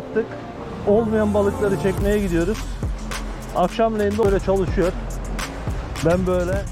çıktık. Olmayan balıkları çekmeye gidiyoruz. Akşamleyin de böyle çalışıyor. Ben böyle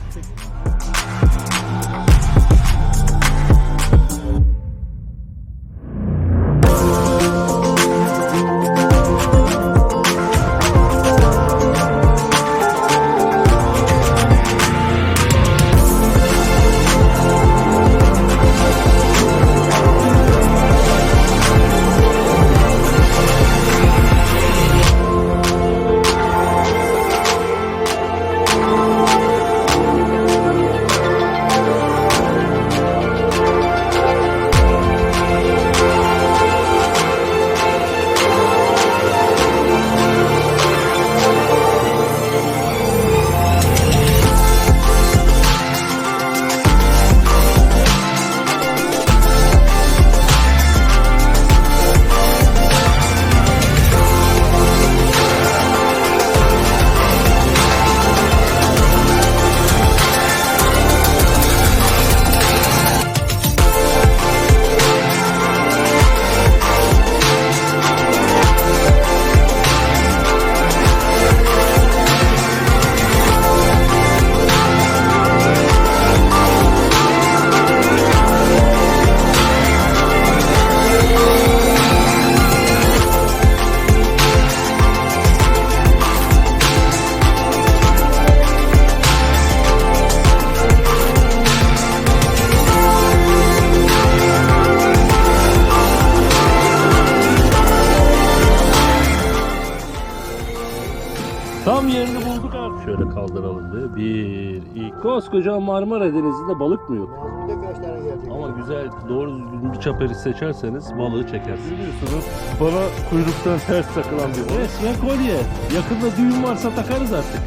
Tam yerini bulduk abi. Şöyle kaldıralım diye. Bir, iki. Koskoca Marmara Denizi'nde balık mı yok? Lazım bir de kaç tane gelecek. Ama güzel, doğru düzgün bir çaperi seçerseniz balığı çekersiniz. Görüyorsunuz bana kuyruktan ters takılan bir balık. Resmen kolye. Yakında düğün varsa takarız artık.